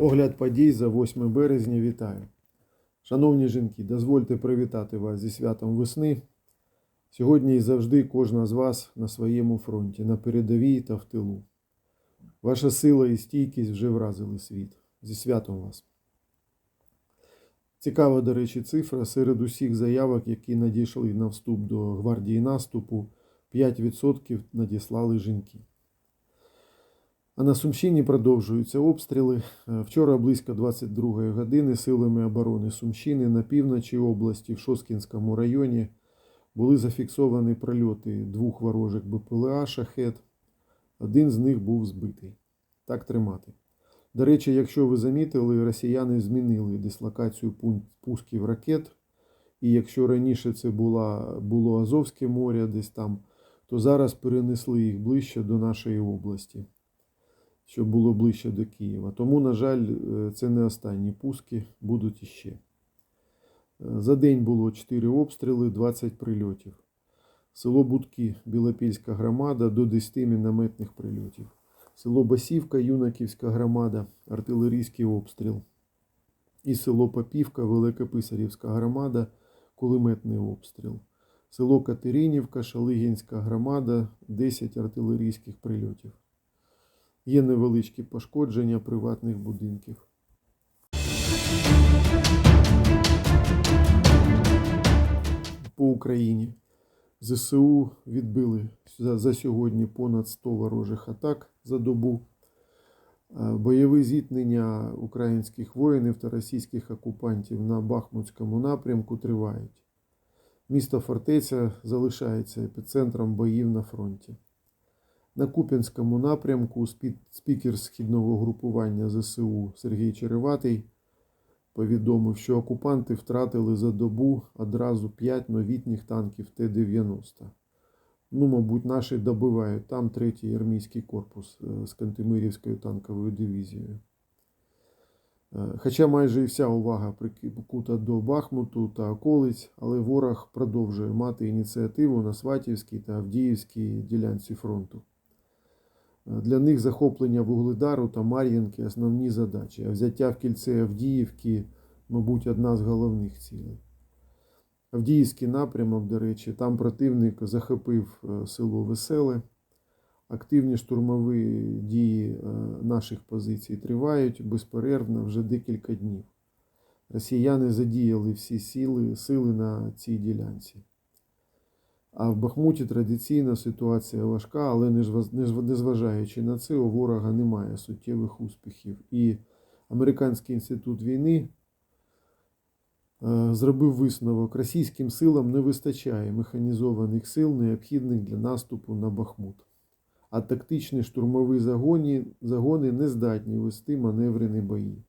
Огляд подій за 8 березня вітаю. Шановні жінки, дозвольте привітати вас зі святом весни. Сьогодні і завжди кожна з вас на своєму фронті, на передовій та в тилу. Ваша сила і стійкість вже вразили світ. Зі святом вас. Цікава, до речі, цифра серед усіх заявок, які надійшли на вступ до гвардії наступу, 5% надіслали жінки. А на Сумщині продовжуються обстріли. Е, Вчора близько 22 години силами оборони Сумщини на півночі області в Шоскінському районі були зафіксовані прильоти двох ворожих БПЛА шахет. Один з них був збитий. Так тримати. До речі, якщо ви замітили, росіяни змінили дислокацію пусків ракет. І якщо раніше це була, було Азовське море десь там, то зараз перенесли їх ближче до нашої області щоб було ближче до Києва. Тому, на жаль, е, це не останні пуски, будуть іще. Е, За день було 4 обстріли, 20 прильотів. Село Будки, Білопільська громада до 10 мінометних прильотів. Село Басівка, Юнаківська громада, артилерійський обстріл. І село Попівка, Великописарівська громада, кулеметний обстріл. Село Катеринівка, Шалигінська громада, 10 артилерійських прильотів. Є невеличкі пошкодження приватних будинків. По Україні ЗСУ відбили за, сьогодні понад 100 ворожих атак за добу. Е, Бойові зіткнення українських воїнів та російських окупантів на Бахмутському напрямку тривають. Місто Фортеця залишається епіцентром боїв на фронті. На Куп'янському напрямку спікер східного групування ЗСУ Сергій Череватий повідомив, що окупанти втратили за добу одразу 5 новітніх танків Т-90. Ну, мабуть, наші добивають там третій армійський корпус е, з Кантемирівською танковою дивізією. Е, Хоча майже і вся увага прикута до Бахмуту та околиць, але ворог продовжує мати ініціативу на Сватівській та Авдіївській ділянці фронту. Для них захоплення Вугледару та Мар'їнки основні задачі, а взяття в кільце Авдіївки, мабуть, одна з головних цілей. Авдіївський напрямок, до речі, там противник захопив е, село Веселе. Активні штурмові дії е, наших позицій тривають безперервно вже декілька днів. Росіяни задіяли всі сили, сили на цій ділянці. А в Бахмуті традиційна ситуація важка, але незважаючи на це, у ворога немає суттєвих успіхів. І Американський інститут війни е, зробив висновок: російським силам не вистачає механізованих сил, необхідних для наступу на Бахмут. А тактичні штурмові загони, загони не здатні вести маневрені бої.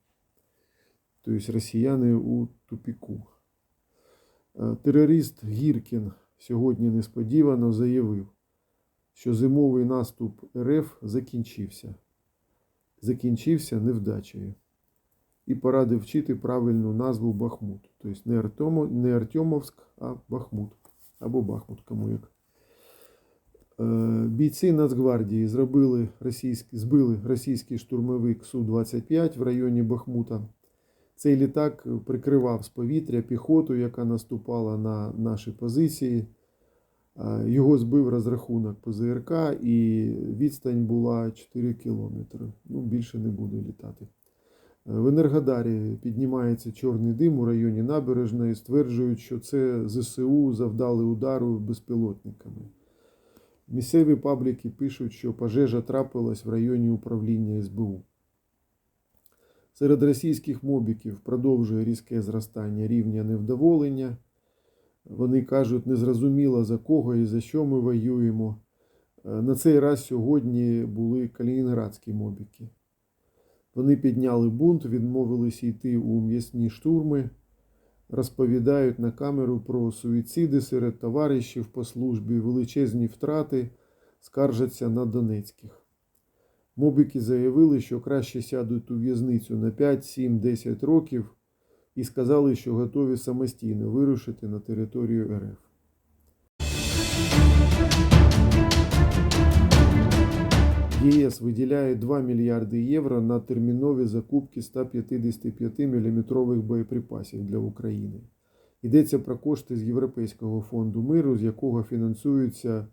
Тобто росіяни у тупіку. Е, Терорист Гіркін сьогодні несподівано заявив, що зимовий наступ РФ закінчився. Закінчився невдачею. І порадив вчити правильну назву Бахмут. Тобто не, Артемо, не Артемовськ, а Бахмут. Або Бахмут, кому як. Е, Бійці Нацгвардії зробили російські, збили російський штурмовик Су-25 в районі Бахмута. Цей літак прикривав з повітря піхоту, яка наступала на наші позиції. Його збив розрахунок ПЗРК і відстань була 4 кілометри. Ну, більше не буде літати. В Енергодарі піднімається чорний дим у районі набережної. Стверджують, що це ЗСУ завдали удару безпілотниками. Місцеві пабліки пишуть, що пожежа трапилась в районі управління СБУ. Серед російських мобіків продовжує різке зростання рівня невдоволення. Вони кажуть, незрозуміло за кого і за що ми воюємо. Е, На цей раз сьогодні були калінінградські мобіки. Вони підняли бунт, відмовилися йти у м'ясні штурми, розповідають на камеру про суїциди серед товаришів по службі, величезні втрати, скаржаться на Донецьких. Мобіки заявили, що краще сядуть у в'язницю на 5, 7, 10 років і сказали, що готові самостійно вирушити на територію РФ. ЄС виділяє 2 мільярди євро на термінові закупки 155 мм боєприпасів для України. Йдеться про кошти з Європейського фонду миру, з якого фінансуються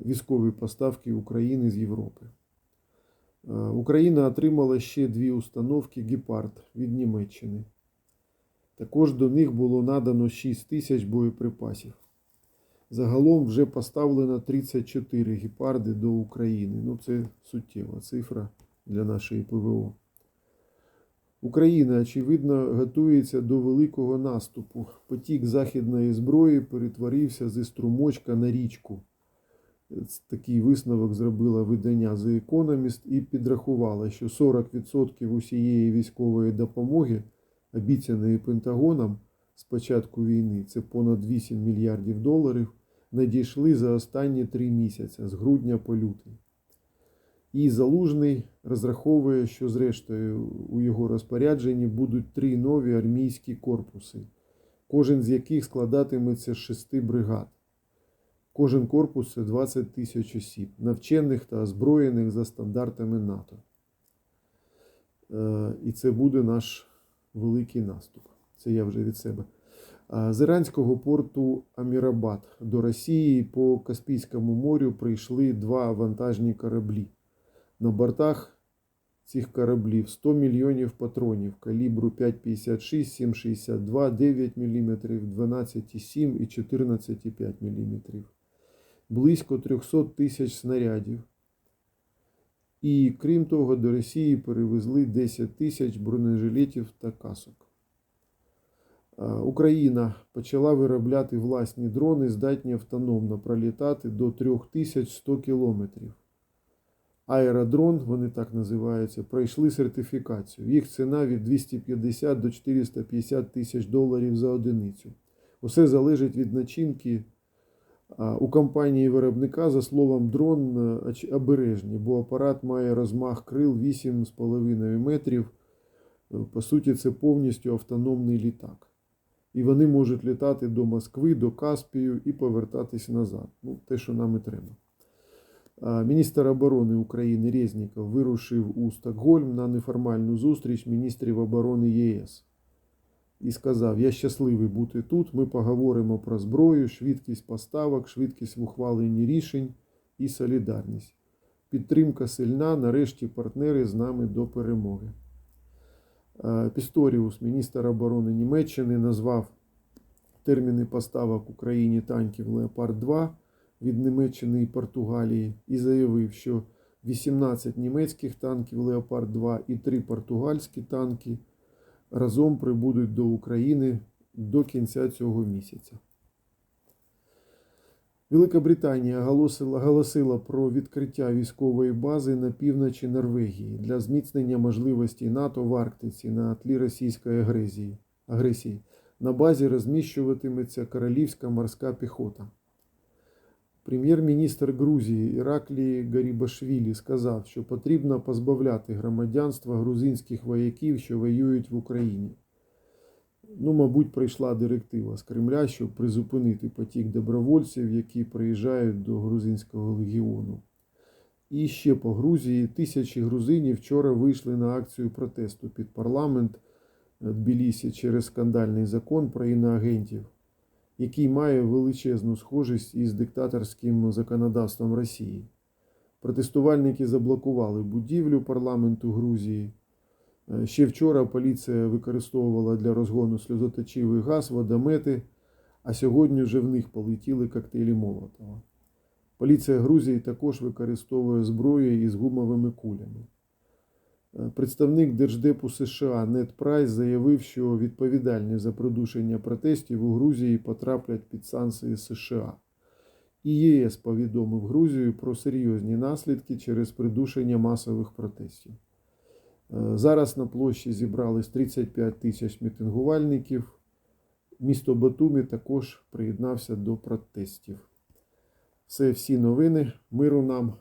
військові поставки України з Європи. Е, Україна отримала ще дві установки Гепард від Німеччини. Також до них було надано 6 тисяч боєприпасів. Загалом вже поставлено 34 гепарди до України. Ну, це суттєва цифра для нашої ПВО. Україна, очевидно, готується до великого наступу. Потік західної зброї перетворився зі струмочка на річку. Такий висновок зробила видання The Economist і підрахувала, що 40% усієї військової допомоги, обіцяної Пентагоном з початку війни, це понад 8 мільярдів доларів, надійшли за останні три місяці з грудня по лютий. І Залужний розраховує, що зрештою у його розпорядженні будуть три нові армійські корпуси, кожен з яких складатиметься з шести бригад. Кожен корпус це 20 тисяч осіб, навчених та озброєних за стандартами НАТО. Е, І це буде наш великий наступ. Це я вже від себе. З іранського порту Амірабад до Росії по Каспійському морю прийшли два вантажні кораблі. На бортах цих кораблів 100 мільйонів патронів калібру 5,56, 7,62, 9 мм, 12,7 і 14,5 мм. Близько 300 тисяч снарядів. І крім того, до Росії перевезли 10 тисяч бронежилетів та касок. Україна почала виробляти власні дрони, здатні автономно пролітати до 3100 кілометрів. Аеродрон, вони так називаються, пройшли сертифікацію. Їх ціна від 250 до 450 тисяч доларів за одиницю. Усе залежить від начинки. У компанії виробника, за словом, дрон е, обережні, бо апарат має розмах крил 8,5 метрів. Е, По суті, це повністю автономний літак. І вони можуть літати до Москви, до Каспію і повертатись назад. Ну, те, що нам і треба. Міністр оборони України Резніков вирушив у Стокгольм на неформальну зустріч міністрів оборони ЄС і сказав: Я щасливий бути тут. Ми поговоримо про зброю, швидкість поставок, швидкість в ухваленні рішень і солідарність. Підтримка сильна, нарешті партнери з нами до перемоги. Е, Пісторіус, міністр оборони Німеччини, назвав терміни поставок Україні танків Леопард 2 від Німеччини і Португалії і заявив, що 18 німецьких танків Леопард 2 і 3 португальські танки разом прибудуть до України до кінця цього місяця. Велика Британія оголосила, оголосила про відкриття військової бази на півночі Норвегії для зміцнення можливостей НАТО в Арктиці на тлі російської агресії. агресії. На базі розміщуватиметься королівська морська піхота. Прем'єр-міністр Грузії Іраклі Гарібашвілі сказав, що потрібно позбавляти громадянства грузинських вояків, що воюють в Україні. Ну, мабуть, прийшла директива з Кремля, щоб призупинити потік добровольців, які приїжджають до грузинського легіону. І ще по Грузії тисячі грузинів вчора вийшли на акцію протесту під парламент Тбілісі через скандальний закон про іноагентів, який має величезну схожість із диктаторським законодавством Росії. Протестувальники заблокували будівлю парламенту Грузії. Е, Ще вчора поліція використовувала для розгону сльозоточивий газ, водомети, а сьогодні вже в них полетіли коктейлі Молотова. Поліція Грузії також використовує зброю із гумовими кулями. Представник Держдепу США Нед Прайс заявив, що відповідальні за придушення протестів у Грузії потраплять під санкції США. І ЄС повідомив Грузію про серйозні наслідки через придушення масових протестів. Е, Зараз на площі зібрались 35 тисяч мітингувальників. Місто Батумі також приєднався до протестів. Це всі новини. Миру нам